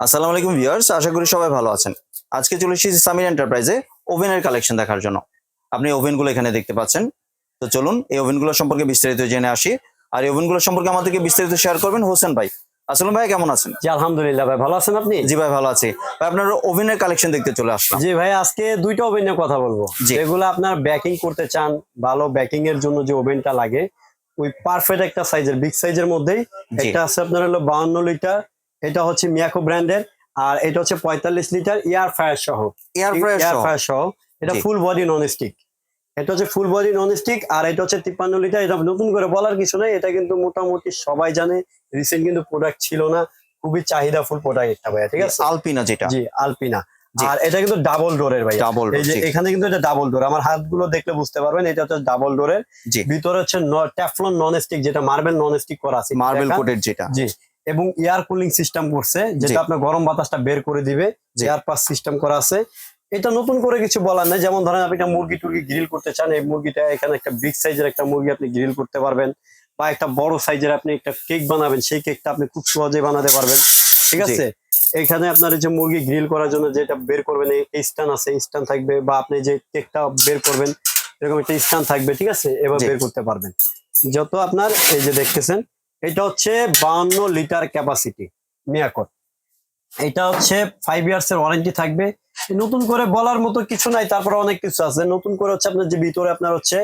আসসালামু আলাইকুম ভিউয়ার্স আশা করি সবাই ভালো আছেন। আজকে চলে এসেছি সামির এন্টারপ্রাইজে ওভেনের কালেকশন দেখার জন্য। আপনি ওভেনগুলো এখানে দেখতে পাচ্ছেন। তো চলুন এই ওভেনগুলো সম্পর্কে বিস্তারিত জেনে আসি। আর এই ওভেনগুলো সম্পর্কে আমাদেরকে বিস্তারিত শেয়ার করবেন হোসেন ভাই। আসসালাম ভাই কেমন আছেন? জি আলহামদুলিল্লাহ ভাই ভালো আছেন আপনি? জি ভাই ভালো আছি। ভাই আপনার ওভেনের কালেকশন দেখতে চলে আসলাম। জি ভাই আজকে দুইটা ওভেন নিয়ে কথা বলব। যেগুলো আপনার ব্যাকিং করতে চান ভালো ব্যাকিং এর জন্য যে ওভেনটা লাগে ওই পারফেক্ট একটা সাইজের বিগ সাইজের মধ্যেই। এটা আছে আপনার হলো বাউন্ন লিটার এটা হচ্ছে মিয়াকো ব্র্যান্ডের আর এটা হচ্ছে পঁয়তাল্লিশ লিটার এয়ার ফায়ার সহ। এয়ার ফ্রায়ার সহ? এটা ফুল বডি নন স্টিক এটা হচ্ছে ফুল বডি নন স্টিক আর এটা হচ্ছে তিপ্পান্ন লিটার। এটা নতুন করে বলার কিছু নেই এটা কিন্তু মোটামুটি সবাই জানে। রিসেন্ট কিন্তু প্রোডাক্ট ছিল না। খুবই চাহিদা ফুল প্রোডাক্ট একটা ভাইয়া ঠিক আছে? আলপিনা যেটা। জি আলপিনা আর এটা কিন্তু ডাবল ডোরের ভাই ডাবল এই যে এখানে কিন্তু এটা ডাবল ডোর আমার হাতগুলো দেখলে বুঝতে পারবেন এটা হচ্ছে ডাবল ডোরের ভিতরে হচ্ছে ট্যাফলন নন স্টিক যেটা মার্বেল নন স্টিক করা আছে। মার্বেল। কোটের যেটা। জি। এবং এয়ার কুলিং সিস্টেম করছে যেটা আপনার গরম বাতাসটা বের করে দিবে। এয়ার পাস সিস্টেম করা আছে। এটা নতুন করে কিছু বলার নেই যেমন ধরেন আপনি একটা মুরগি টুরগি গ্রিল করতে চান এই মুরগিটা এখানে একটা বিগ সাইজের একটা মুরগি আপনি গ্রিল করতে পারবেন বা একটা বড় সাইজের আপনি একটা কেক বানাবেন সেই কেকটা আপনি খুব সহজে বানাতে পারবেন ঠিক আছে? এখানে আপনার এই যে মুরগি গ্রিল করার জন্য যেটা বের করবেন এই স্ট্যান্ড আছে স্ট্যান্ড থাকবে বা আপনি যে কেকটা বের করবেন এরকম একটা স্ট্যান্ড থাকবে ঠিক আছে? এবার বের করতে পারবেন। যত আপনার এই যে দেখতেছেন এটা হচ্ছে বাউন্ন লিটার ক্যাপাসিটি মিয়াকট। এটা হচ্ছে ফাইভ ইয়ার্স এর ওয়ারেন্টি থাকবে। নতুন করে বলার মতো কিছু নাই তারপরে অনেক কিছু আছে। নতুন করে হচ্ছে আপনার যে ভিতরে আপনার হচ্ছে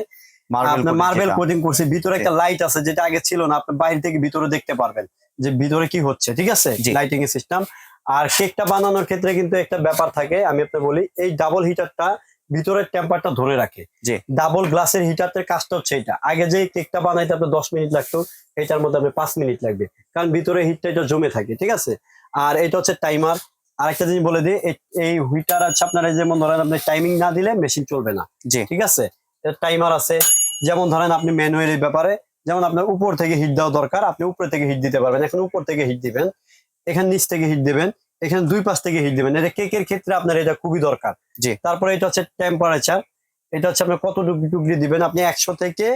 আপনার মার্বেল কোটিং করছে ভিতরে একটা লাইট আছে যেটা আগে ছিল না আপনি বাইরে থেকে ভিতরে দেখতে পারবেন যে ভিতরে কি হচ্ছে ঠিক আছে। লাইটিং এর সিস্টেম আর কেকটা বানানোর ক্ষেত্রে কিন্তু একটা ব্যাপার থাকে আমি আপনাকে বলি এই ডাবল হিটারটা ভিতরের টেম্পারটা ধরে রাখে। জি। ডাবল গ্লাসের হিটারের কাজটা হচ্ছে এটা। আগে যে কেকটা বানাইতে আপনার দশ মিনিট লাগতো এটার মধ্যে আপনার পাঁচ মিনিট লাগবে। কারণ ভিতরে হিটটা এটা জমে থাকে ঠিক আছে? আর এটা হচ্ছে টাইমার আরেকটা জিনিস বলে দিই এই- হুইটার আছে আপনার এই যেমন ধরেন আপনি টাইমিং না দিলে মেশিন চলবে না জি। ঠিক আছে? টাইমার আছে। যেমন ধরেন আপনি ম্যানুয়ালি ব্যাপারে যেমন আপনার উপর থেকে হিট দেওয়া দরকার আপনি উপর থেকে হিট দিতে পারবেন। এখন উপর থেকে হিট দিবেন এখানে নিচ থেকে হিট দিবেন। এখানে দুই পাশ থেকে হিট দিবেন। এটা কেকের ক্ষেত্রে আপনার এটা খুবই দরকার। জি। তারপরে এটা হচ্ছে টেম্পারেচার এটা হচ্ছে আপনার কত ডিগ্রি টুকরি দিবেন? আপনি একশো থেকে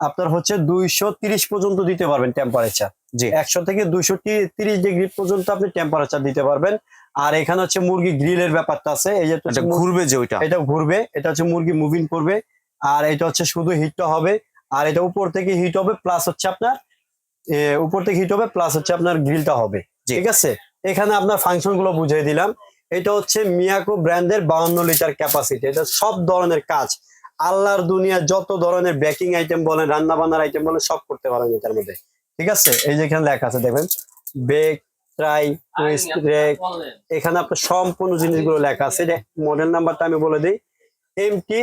আপনার হচ্ছে দুইশো তিরিশ পর্যন্ত দিতে পারবেন টেম্পারেচার জি। একশো থেকে দুইশো তিরিশ ডিগ্রি পর্যন্ত আপনি টেম্পারেচার দিতে পারবেন। আর এখানে হচ্ছে মুরগি গ্রিলের ব্যাপারটা আছে। এই যে ঘুরবে যে ওইটা? এটা ঘুরবে। এটা হচ্ছে মুরগি মুভিং করবে। আর এটা হচ্ছে শুধু হিটটা হবে। আর এটা উপর থেকে হিট হবে প্লাস হচ্ছে আপনার উপর থেকে হিট হবে প্লাস হচ্ছে আপনার গ্রিলটা হবে। ঠিক আছে? এখানে আপনার ফাংশনগুলো বুঝিয়ে দিলাম। এটা হচ্ছে মিয়াকো ব্র্যান্ডের বাউন্ন লিটার ক্যাপাসিটি এটা সব ধরনের কাজ। আল্লাহর দুনিয়া যত ধরনের বেকিং আইটেম বলেন রান্না বান্নার আইটেম বলেন সব করতে পারেন এটার মধ্যে। ঠিক আছে? এই যে এখানে লেখা আছে দেখবেন। বেক ট্রাই টুইস্ট রেক এখানে আপনার সম্পূর্ণ জিনিসগুলো লেখা আছে। এটা মডেল নাম্বারটা আমি বলে দিই। এম এমটি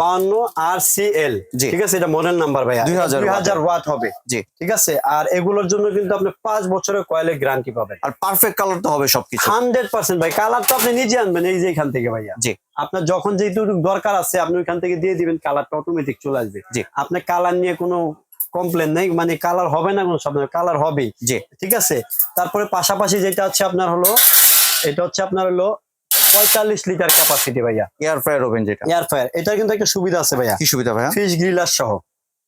বাউন্ন আর সি এল। ঠিক আছে এটা মডেল নাম্বার ভাইয়া। 2000 দুই হাজার ওয়াট হবে। জি। ঠিক আছে আর এগুলোর জন্য কিন্তু আপনি পাঁচ বছরের কয়েলের গ্যারান্টি পাবেন। আর পারফেক্ট কালার তো হবে সবকিছু। হান্ড্রেড পার্সেন্ট ভাই কালার তো আপনি নিজে আনবেন এই যে এখান থেকে ভাইয়া। জি। আপনার যখন যেটুকু দরকার আছে আপনি ওইখান থেকে দিয়ে দিবেন কালারটা অটোমেটিক চলে আসবে। জি। আপনার কালার নিয়ে কোনো কমপ্লেন নেই মানে কালার হবে না কোনো সব কালার হবেই। জি। ঠিক আছে তারপরে পাশাপাশি যেটা হচ্ছে আপনার হলো এটা হচ্ছে আপনার হলো পঁয়তাল্লিশ লিটার ক্যাপাসিটি ভাইয়া। এয়ার ফ্রায়ার ওভেন যেটা। এয়ার ফায়ার এটা কিন্তু একটা সুবিধা আছে ভাইয়া। কি সুবিধা ভাইয়া? ফিশ গ্রিলার সহ।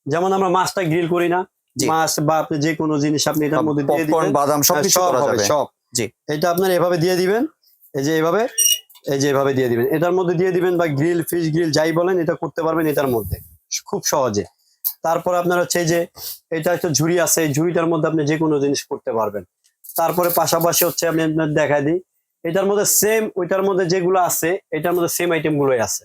যেমন আমরা মাছটা গ্রিল করি না মাছ বা আপনি যে কোনো জিনিস আপনি এটার মধ্যে দিয়ে দিবেন। বাদাম সব করা যাবে। সব। জি। এটা আপনার এভাবে দিয়ে দিবেন এই যে এভাবে এই যে এভাবে দিয়ে দিবেন। এটার মধ্যে দিয়ে দিবেন বা গ্রিল ফিশ গ্রিল যাই বলেন এটা করতে পারবেন এটার মধ্যে। খুব সহজে। তারপর আপনার হচ্ছে যে এটা একটা ঝুড়ি আছে এই ঝুড়িটার মধ্যে আপনি যে কোনো জিনিস করতে পারবেন। তারপরে পাশাপাশি হচ্ছে আমি আপনার দেখাই দিই এটার মধ্যে সেম ওইটার মধ্যে যেগুলো আছে এটার মধ্যে সেম আইটেম গুলোই আছে।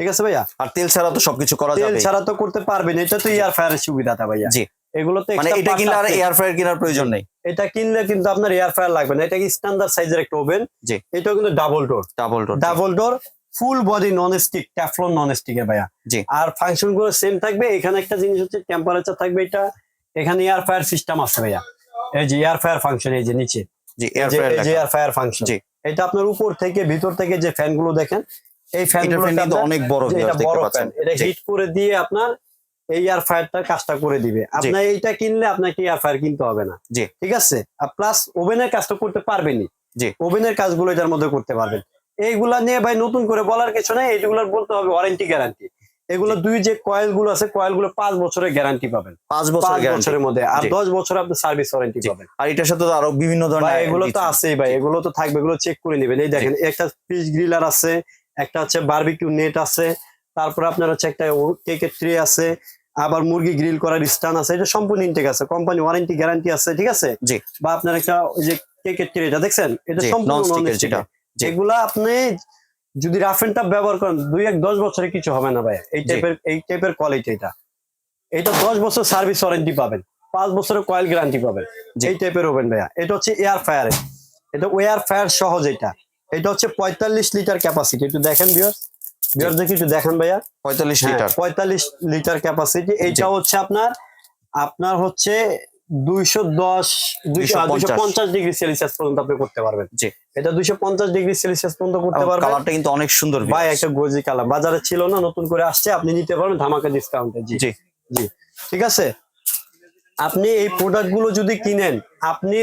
ঠিক আছে ভাইয়া? আর তেল ছাড়া তো সবকিছু করা যাবে তেল ছাড়া তো করতে পারবেন এটা তো এয়ার ফায়ারের সুবিধাটা ভাইয়া। জি। এগুলো তো মানে এটা কিনলে আর এয়ার ফ্রায়ার কেনার প্রয়োজন নেই। এটা কিনলে কিন্তু আপনার এয়ার ফায়ার লাগবে না। এটা কি স্ট্যান্ডার্ড সাইজের একটা ওভেন জি। এটাও কিন্তু double door double door double door full body non stick Teflon non stick এর ভাইয়া। জি। আর ফাংশনগুলো সেম থাকবে। এখানে একটা জিনিস হচ্ছে টেম্পারেচার থাকবে এটা। এখানে এয়ার ফায়ার সিস্টেম আছে ভাইয়া। এই যে এয়ার ফায়ার ফাংশন এই যে নিচে। জি air fryer air fryer function জি। এটা আপনার উপর থেকে ভিতর থেকে যে ফ্যানগুলো দেখেন এই ফ্যানগুলো কিন্তু অনেক বড় এটা বড় ফ্যান এটা হিট করে দিয়ে আপনার এই এয়ার ফায়ারটার কাজটা করে দিবে। আপনার এইটা কিনলে আপনাকে এয়ার ফায়ার কিনতে হবে না। জি। ঠিক আছে? আর প্লাস ওভেনের কাজটা করতে পারবেনই। জি। ওভেনের কাজগুলো এটার মধ্যে করতে পারবেন। এইগুলা নিয়ে ভাই নতুন করে বলার কিছু নেই এইগুলোর বলতে হবে ওয়ারেন্টি গ্যারান্টি এগুলো দুই যে কয়েলগুলো আছে কয়েলগুলো পাঁচ বছরের গ্যারান্টি পাবেন। পাঁচ বছর বছরের মধ্যে। আর দশ বছর আপনি সার্ভিস ওয়ারেন্টি পাবেন। আর এটার সাথে তো আরও বিভিন্ন ধরনের এগুলো তো আছেই ভাই। এগুলো তো থাকবে এগুলো চেক করে নেবেন। এই দেখেন একটা ফিশ গ্রিলার আছে একটা হচ্ছে বারবিকিউ নেট আছে তারপর আপনার হচ্ছে একটা কেকের ট্রে আছে আবার মুরগি গ্রিল করার স্টান আছে। এটা সম্পূর্ণ ইনটেক আছে। কোম্পানি ওয়ারেন্টি গ্যারান্টি আছে ঠিক আছে। বা আপনার একটা ওই যে কেকের ট্রে এটা দেখছেন? এটা সম্পূর্ণ। এগুলা আপনি যদি রাফ এন্ড টাফ ব্যবহার করেন দুই এক দশ বছরে কিছু হবে না ভাই এই টাইপের এই টাইপের কোয়ালিটি এটা। এটা দশ বছর সার্ভিস ওয়ারেন্টি পাবেন পাঁচ বছরের কয়েল গ্যারান্টি পাবেন। এই টাইপের ওভেন ভাইয়া। এটা হচ্ছে এয়ার ফায়ার এটা ওয়ার ফায়ার সহজ এটা। এটা হচ্ছে পঁয়তাল্লিশ লিটার ক্যাপাসিটি একটু দেখেন বিয়ার বিয়ার দেখি একটু দেখেন ভাইয়া। পঁয়তাল্লিশ হ্যাঁ, লিটার পঁয়তাল্লিশ লিটার ক্যাপাসিটি এটা হচ্ছে আপনার আপনার হচ্ছে দুইশো দশ দুইশো 250 পঞ্চাশ। ডিগ্রি সেলসিয়াস পর্যন্ত আপনি করতে পারবেন। জি। এটা দুইশো পঞ্চাশ ডিগ্রি সেলসিয়াস পর্যন্ত করতে পারবেন। কালারটা কিন্তু অনেক সুন্দর ভাই একটা গোজি কালার। বাজারে ছিল না নতুন করে আসছে আপনি নিতে পারবেন ধামাকা ডিসকাউন্টে জি। জি। জি। ঠিক আছে? আপনি এই প্রোডাক্টগুলো যদি কিনেন আপনি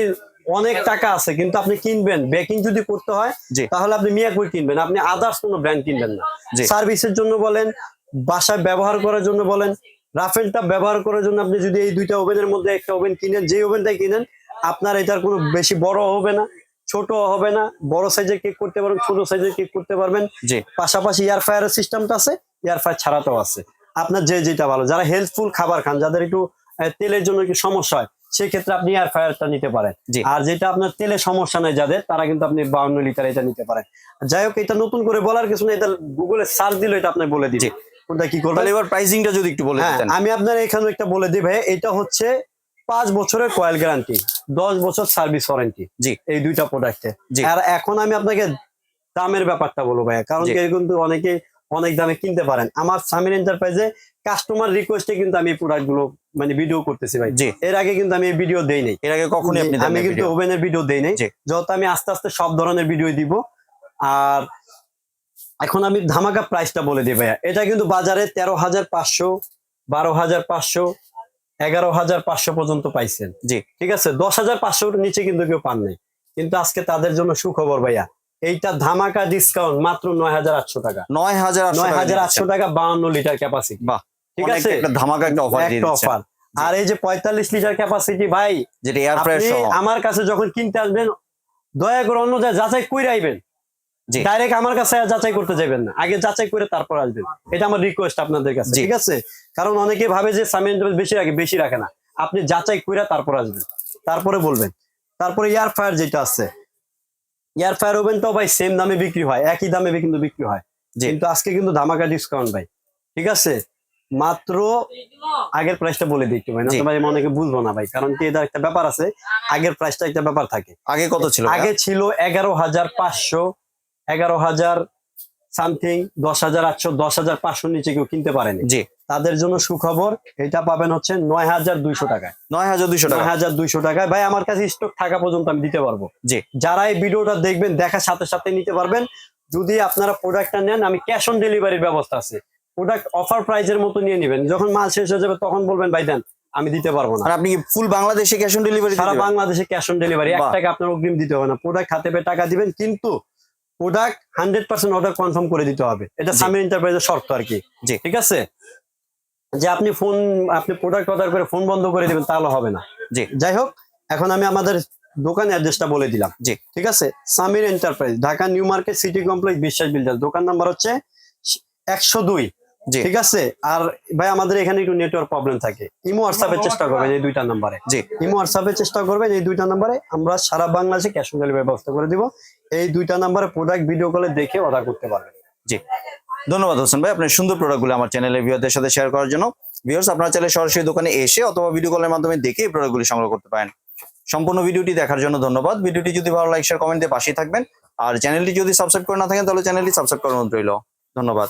অনেক টাকা আছে কিন্তু আপনি কিনবেন বেকিং যদি করতে হয়। তাহলে আপনি মিয়াকুই কিনবেন। আপনি আদার্স কোনো ব্র্যান্ড কিনবেন না। সার্ভিসের জন্য বলেন বাসায় ব্যবহার করার জন্য বলেন রাফেলটা ব্যবহার করার জন্য আপনি যদি এই দুইটা ওভেনের মধ্যে একটা ওভেন কিনেন যে ওভেনটাই কিনেন আপনার এটার কোনো বেশি বড় হবে না ছোট হবে না বড় সাইজের কেক করতে পারবেন ছোট সাইজের কেক করতে পারবেন। পাশাপাশি এয়ার ফায়ারের সিস্টেমটা আছে এয়ার ফায়ার ছাড়াতেও আছে। আপনার যে যেটা ভালো যারা হেলথফুল খাবার খান যাদের একটু তেলের জন্য একটু সমস্যা হয় সেক্ষেত্রে আপনি এয়ার ফায়ারটা নিতে পারেন। আর যেটা আপনার তেলে সমস্যা নাই যাদের তারা কিন্তু আপনি বাউন্ন লিটার এটা নিতে পারেন। যাই হোক এটা নতুন করে বলার কিছু না এটা গুগলে সার্চ দিলে এটা আপনি বলে জি। কোনটা কি করবেন এবার প্রাইসিংটা যদি একটু বলে হ্যাঁ দিতেন আমি আপনার এখানে একটা বলে দিই ভাই এটা হচ্ছে পাঁচ বছরের কয়েল গ্যারান্টি দশ বছর সার্ভিস ওয়ারেন্টি জি। এই দুইটা প্রোডাক্টে। আর এখন আমি আপনাকে দামের ব্যাপারটা বলব ভাইয়া কারণ কি কিন্তু অনেকে অনেক দামে কিনতে পারেন। আমার সামির এন্টারপ্রাইজে কাস্টমার রিকোয়েস্টে কিন্তু আমি প্রোডাক্টগুলো মানে ভিডিও করতেছি ভাই। এর আগে কিন্তু আমি ভিডিও দেই নাই। এর আগে কখনই আমি কিন্তু ওভেনের ভিডিও দেই নাই। যত আমি আস্তে আস্তে সব ধরনের ভিডিও দিব আর এখন আমি ধামাকা প্রাইসটা বলে দিই ভাইয়া। এটা কিন্তু বাজারে তেরো হাজার পাঁচশো বারো হাজার পাঁচশো এগারো হাজার পাঁচশো পর্যন্ত পাইছেন। জি। ঠিক আছে? দশ হাজার পাঁচশোর নিচে কিন্তু কেউ পান নাই। কিন্তু আজকে তাদের জন্য সুখবর ভাইয়া এইটা ধামাকা ডিসকাউন্ট মাত্র নয় হাজার আটশো টাকা। নয় হাজার নয় হাজার আটশো টাকা বাউন্ন লিটার ক্যাপাসিটি বাহ ঠিক আছে? একটা ধামাকা একটা অফার আর এই যে পঁয়তাল্লিশ লিটার ক্যাপাসিটি ভাই যেটা আমার কাছে যখন কিনতে আসবেন দয়া করে অন্য যাচাই জি। ডাইরেক্ট আমার কাছে যাচাই করতে যাবেন না। আগে যাচাই করে তারপর আসবেন। এটা আমার রিকোয়েস্ট আপনাদের কাছে ঠিক আছে? কারণ অনেকে ভাবে যে সামিন বেশি রাখে বেশি রাখে না। আপনি যাচাই করে তারপর আসবেন। তারপরে বলবেন। তারপরে এয়ার ফায়ার যেটা আছে এয়ার ফায়ার ওভেনটাও ভাই সেম দামে বিক্রি হয় একই দামে কিন্তু বিক্রি হয়। কিন্তু আজকে কিন্তু ধামাকা ডিসকাউন্ট ভাই ঠিক আছে? মাত্র আগের প্রাইসটা বলে দিই একটু ভাই না। ভাই অনেকে বুঝব না ভাই কারণ কি এটা একটা ব্যাপার আছে আগের প্রাইসটা একটা ব্যাপার থাকে। আগে কত ছিল আগে ছিল এগারো হাজার পাঁচশো এগারো হাজার সামথিং দশ হাজার আটশো দশ হাজার পাঁচশো নিচে কেউ কিনতে পারেনি। জি। তাদের জন্য সুখবর এটা পাবেন হচ্ছে নয় হাজার দুইশো টাকায়। নয় হাজার দুইশো নয় টাকা হাজার দুইশো টাকায়। ভাই আমার কাছে স্টক থাকা পর্যন্ত আমি দিতে পারব। জি। যারা এই ভিডিওটা দেখবেন দেখার সাথে সাথে নিতে পারবেন। যদি আপনারা প্রোডাক্টটা নেন আমি ক্যাশ অন ডেলিভারির ব্যবস্থা আছে। প্রোডাক্ট অফার প্রাইজের মতো নিয়ে নেবেন। যখন মাল শেষ হয়ে যাবে তখন বলবেন ভাই দেন আমি দিতে পারব না। আর আপনি ফুল বাংলাদেশে ক্যাশ অন ডেলিভারি সারা বাংলাদেশে ক্যাশ অন ডেলিভারি এক টাকা আপনার অগ্রিম দিতে হবে না। প্রোডাক্ট হাতে পেয়ে টাকা দিবেন কিন্তু product hundred percent order confirm করে দিতে হবে। এটা। সামির এন্টারপ্রাইজের শর্ত আর কি। জি। ঠিক আছে? যে আপনি ফোন আপনি প্রোডাক্ট অর্ডার করে ফোন বন্ধ করে দিবেন তাহলে হবে না। জি। যাই হোক এখন আমি আমাদের দোকান অ্যাড্রেসটা বলে দিলাম। জি। ঠিক আছে? Samir enterprise Dhaka new market city complex Biswas builder দোকান নাম্বার হচ্ছে একশো দুই। ঠিক আছে? আর ভাই আমাদের এখানে একটু নেটওয়ার্ক প্রবলেম থাকে। ইমো হোয়াটসঅ্যাপের চেষ্টা করবেন এই দুইটা নাম্বারে জি। ইমো হোয়াটসঅ্যাপে চেষ্টা করবেন এই দুইটা নাম্বারে আমরা সারা বাংলাদেশে ক্যাশ অন ডেলিভারি ব্যবস্থা করে দিব। এই দুইটা নাম্বারে প্রোডাক্ট ভিডিও কলে দেখে অর্ডার করতে পারবেন। জি। ধন্যবাদ হোসেন ভাই। আপনার সুন্দর প্রোডাক্টগুলো আমার চ্যানেলের ভিউয়ারদের সাথে শেয়ার করার জন্য। ভিউয়ার্স আপনারা চাইলে সরাসরি দোকানে এসে অথবা ভিডিও কলের মাধ্যমে দেখে এই প্রোডাক্টগুলি সংগ্রহ করতে পারেন। সম্পূর্ণ ভিডিওটি দেখার জন্য ধন্যবাদ। ভিডিওটি যদি ভালো লাইক শেয়ার কমেন্ট দিয়ে পাশেই থাকবেন। আর চ্যানেলটি যদি সাবস্ক্রাইব করে না থাকেন তাহলে চ্যানেলটি সাবস্ক্রাইব করার অনুরোধ রইল। ধন্যবাদ।